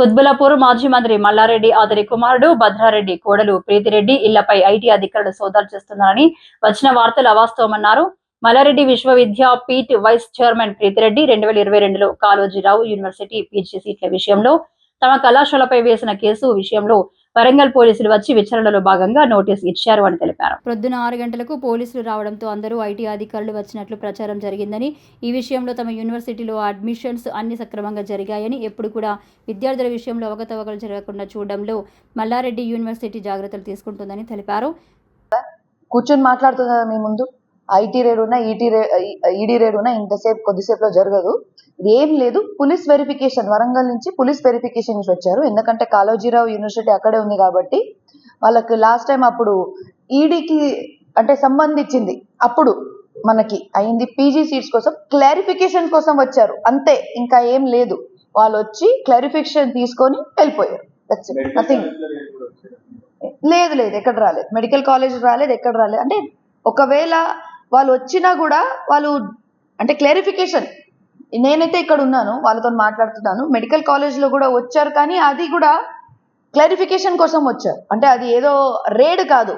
కుత్బులాపూర్ మాజీ మంత్రి మల్లారెడ్డి ఆదరి కుమారుడు భద్రారెడ్డి కోడలు ప్రీతిరెడ్డి ఇళ్ళపై ఐటీ అధికారులు సోదాలు చేస్తున్నారని వచ్చిన వార్తలు అవాస్తవమన్నారు. మల్లారెడ్డి విశ్వవిద్యాపీఠ్ వైస్ చైర్మన్ ప్రీతిరెడ్డి రెండు వేల ఇరవై రెండులో కాళోజీరావు యూనివర్సిటీ పీజీ సీట్ల విషయంలో తమ కళాశాలపై వేసిన కేసు విషయంలో వరంగల్ పోలీసులు వచ్చి విచారణలో భాగంగా నోటీసు ఇచ్చారు అని తెలిపారు. ప్రొద్దున ఆరు గంటలకు పోలీసులు రావడంతో అందరూ ఐటీ అధికారులు వచ్చినట్లు ప్రచారం జరిగిందని ఈ విషయంలో తమ యూనివర్సిటీలో అడ్మిషన్స్ అన్ని సక్రమంగా జరిగాయని ఎప్పుడు కూడా విద్యార్థుల విషయంలో అవకతవకలు జరగకుండా చూడడంలో మల్లారెడ్డి యూనివర్సిటీ జాగ్రత్తలు తీసుకుంటుందని తెలిపారు. కూర్చొని మాట్లాడుతుంది కదా మీ ముందు? ఐటీ రేడ్ ఉన్నా ఈటీ రే ఈడీ రేడ్ ఉన్నా ఇంతసేపు కొద్దిసేపులో జరగదు. ఏం లేదు పోలీస్ వెరిఫికేషన్ వరంగల్ నుంచి పోలీస్ వెరిఫికేషన్ నుంచి వచ్చారు. ఎందుకంటే కాళోజీరావు యూనివర్సిటీ అక్కడే ఉంది కాబట్టి వాళ్ళకి లాస్ట్ టైం అప్పుడు ఈడీకి అంటే సంబంధించింది. అప్పుడు మనకి అయింది పీజీ సీట్స్ కోసం క్లారిఫికేషన్ కోసం వచ్చారు. అంతే ఇంకా ఏం లేదు. వాళ్ళు వచ్చి క్లారిఫికేషన్ తీసుకొని వెళ్ళిపోయారు. నథింగ్ లేదు లేదు ఎక్కడ రాలేదు. మెడికల్ కాలేజ్ రాలేదు ఎక్కడ రాలేదు. అంటే ఒకవేళ వాళ్ళు వచ్చినా కూడా వాళ్ళు అంటే క్లారిఫికేషన్ నేనైతే ఇక్కడ ఉన్నాను వాళ్ళతో మాట్లాడుతున్నాను. మెడికల్ కాలేజ్లో కూడా వచ్చారు కానీ అది కూడా క్లారిఫికేషన్ కోసం వచ్చారు. అంటే అది ఏదో రేడ్ కాదు.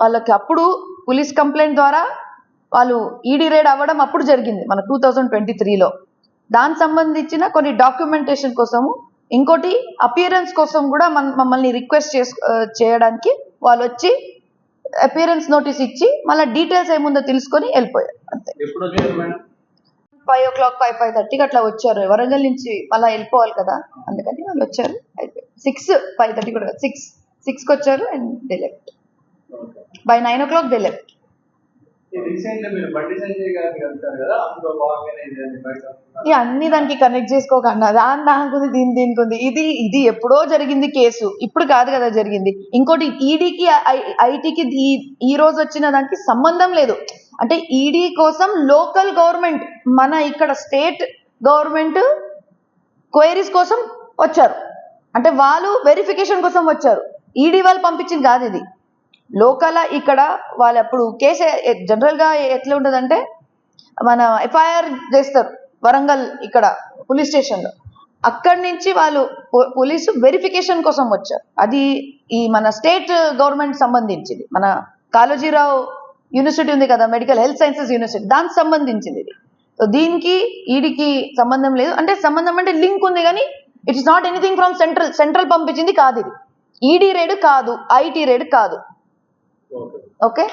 వాళ్ళకి అప్పుడు పోలీస్ కంప్లైంట్ ద్వారా వాళ్ళు ఈడీ రేడ్ అవ్వడం అప్పుడు జరిగింది మన టూ థౌజండ్ ట్వంటీ త్రీలో దానికి సంబంధించిన కొన్ని డాక్యుమెంటేషన్ కోసము ఇంకోటి అపియరెన్స్ కోసం కూడా మన మమ్మల్ని రిక్వెస్ట్ చేసు చేయడానికి వాళ్ళు వచ్చి అపియరెన్స్ నోటీస్ ఇచ్చి మళ్ళీ డీటెయిల్స్ ఏముందో తెలుసుకొని వెళ్ళిపోయారు అంతే. Five o'clock five five థర్టీకి అట్లా వచ్చారు. వరంగల్ నుంచి మళ్ళీ వెళ్ళిపోవాలి కదా అందుకని వాళ్ళు వచ్చారు అయిపోయి సిక్స్ ఫైవ్ థర్టీ కూడా సిక్స్ సిక్స్కి వచ్చారు and they left by nine o'clock they left recent మీరు బండి సంజయ్ గారిని కదా అందులో ఇది ఈ అన్ని దానికి కనెక్ట్ చేసుకోకుండా దాని దానికి ఉంది దీని దీనికి ఉంది. ఇది ఇది ఎప్పుడో జరిగింది కేసు. ఇప్పుడు కాదు కదా జరిగింది. ఇంకోటి ఈడీకి ఐటీకి ఈ ఈ రోజు వచ్చిన దానికి సంబంధం లేదు. అంటే ఈడీ కోసం లోకల్ గవర్నమెంట్ మన ఇక్కడ స్టేట్ గవర్నమెంట్ క్వైరీస్ కోసం వచ్చారు. అంటే వాళ్ళు వెరిఫికేషన్ కోసం వచ్చారు. ఈడీ వాళ్ళు పంపించింది కాదు ఇది. లోకల్ ఇక్కడ వాళ్ళు అప్పుడు కేసు జనరల్గా ఎట్లా ఉంటుందంటే మన ఎఫ్ఐఆర్ చేస్తారు వరంగల్ ఇక్కడ పోలీస్ స్టేషన్లో. అక్కడి నుంచి వాళ్ళు పో- పోలీసు వెరిఫికేషన్ కోసం వచ్చారు. అది ఈ మన స్టేట్ గవర్నమెంట్ సంబంధించింది. మన కాళోజీరావు యూనివర్సిటీ ఉంది కదా మెడికల్ హెల్త్ సైన్సెస్ యూనివర్సిటీ దానికి సంబంధించింది ఇది. సో దీనికి ఈడికి సంబంధం లేదు. అంటే సంబంధం అంటే లింక్ ఉంది కానీ it's not anything from central central పంపించింది కాదు ఇది. ఈడీ రేడ్ కాదు ఐటీ రేడ్ కాదు. ఓకే?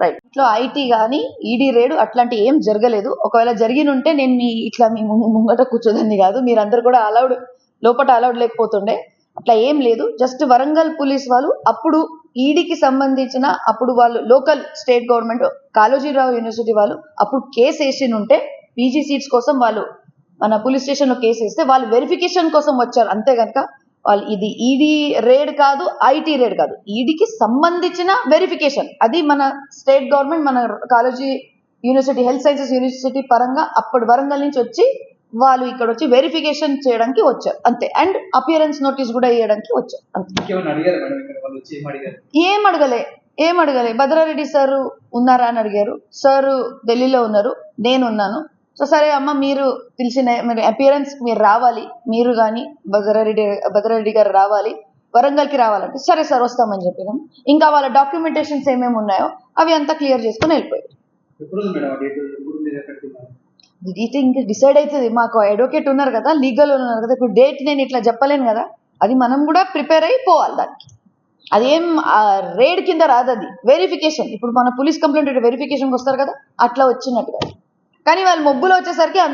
రైట్. ఇట్లా ఐటీ కానీ ఈడీ రేడు అట్లాంటి ఏం జరగలేదు. ఒకవేళ జరిగినుంటే నేను మీ ఇట్లా మీ ముంగట కూర్చోదని కాదు. మీరందరూ కూడా అలౌడ్ లోపల అలౌడ్ లేకపోతుండే. అట్లా ఏం లేదు. జస్ట్ వరంగల్ పోలీస్ వాళ్ళు అప్పుడు ఈడీకి సంబంధించిన అప్పుడు వాళ్ళు local state government Kalojirao university వాళ్ళు అప్పుడు కేసు వేసి ఉంటే పీజీ సీట్స్ కోసం వాళ్ళు మన పోలీస్ స్టేషన్లో కేసు వేస్తే వాళ్ళు వెరిఫికేషన్ కోసం వచ్చారు. అంతే కనుక వాళ్ళు ఇది ఈడీ రేడ్ కాదు ఐటీ రేడ్ కాదు. ఈడీకి సంబంధించిన వెరిఫికేషన్ అది మన స్టేట్ గవర్నమెంట్ మన Kaloji university health sciences university పరంగా అప్పటి వరంగల్ నుంచి వచ్చి వాళ్ళు ఇక్కడ వచ్చి వెరిఫికేషన్ చేయడానికి వచ్చారు. అంతే. అండ్ అపియరెన్స్ నోటీస్ కూడా ఇవ్వడానికి వచ్చారు. అంతే. ఏం అడగలే. ఏం అడగలే. భద్రారెడ్డి సార్ ఉన్నారా అని అడిగారు. సార్ ఢిల్లీలో ఉన్నారు. నేను ఉన్నాను. సో సరే అమ్మ మీరు తెలిసిన మీరు అపియరెన్స్ మీరు రావాలి. మీరు కానీ భద్రారెడ్డి భద్రారెడ్డి గారు రావాలి. వరంగల్కి రావాలంటే సరే సార్ వస్తామని చెప్పినాం. ఇంకా వాళ్ళ డాక్యుమెంటేషన్స్ ఏమేమి ఉన్నాయో అవి అంతా క్లియర్ చేసుకొని వెళ్ళిపోయారు. డేట్ ఇంకా డిసైడ్ అవుతుంది. మాకు అడ్వకేట్ ఉన్నారు కదా లీగల్ ఉన్నారు కదా ఇప్పుడు డేట్ నేను ఇట్లా చెప్పలేను కదా అది మనం కూడా ప్రిపేర్ అయి పోవాలి దానికి. అదేం రేడ్ కింద రాదు అది. వెరిఫికేషన్ ఇప్పుడు మన పోలీస్ కంప్లైంట్ వెరిఫికేషన్కి వస్తారు కదా అట్లా వచ్చినట్టుగా. కానీ వాళ్ళు మొగ్గులో వచ్చేసరికి అందరూ